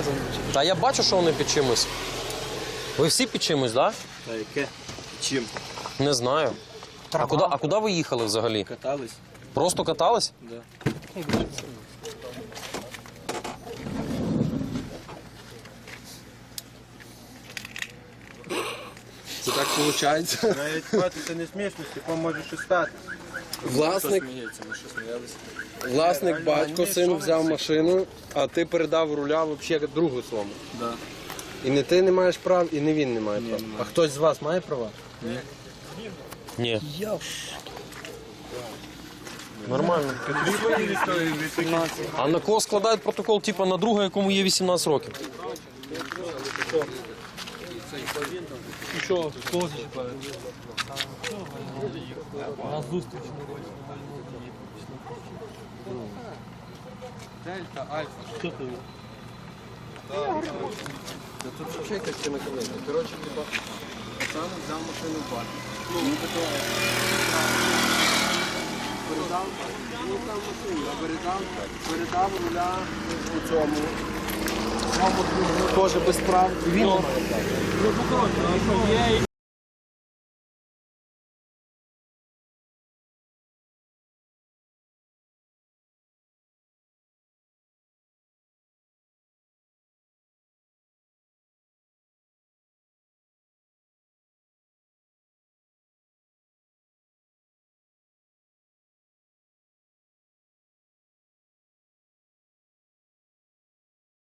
відмовляється. Та я бачу, що вони під чимось. Ви всі під чимось, так? Та яке? Чим? Не знаю. А куди, а куди ви їхали взагалі? Катались? Просто катались? Да. Це так виходить. Навіть бати не смішно, типу може щось стати. Власник, власник батько, син взяв машину, а ти передав руля взагалі другу своєму. Да. І не ти не маєш прав, і не він не має прав. А хтось з вас має права? Ні. Ні. Нормально. А на кого складають протокол, типу на друга, якому є 18 років? Що, кого зачіпають? На зустріч. Дельта, альфа. Що ти? Тут взагалі якась чи накалина. Коротше, типа, пацан взяв машину в бар. Ну, такого. Передав, ну там машину, а передав, передав руля у цьому. Другому теж без прав. Він має права. Ну, коротше, а що, є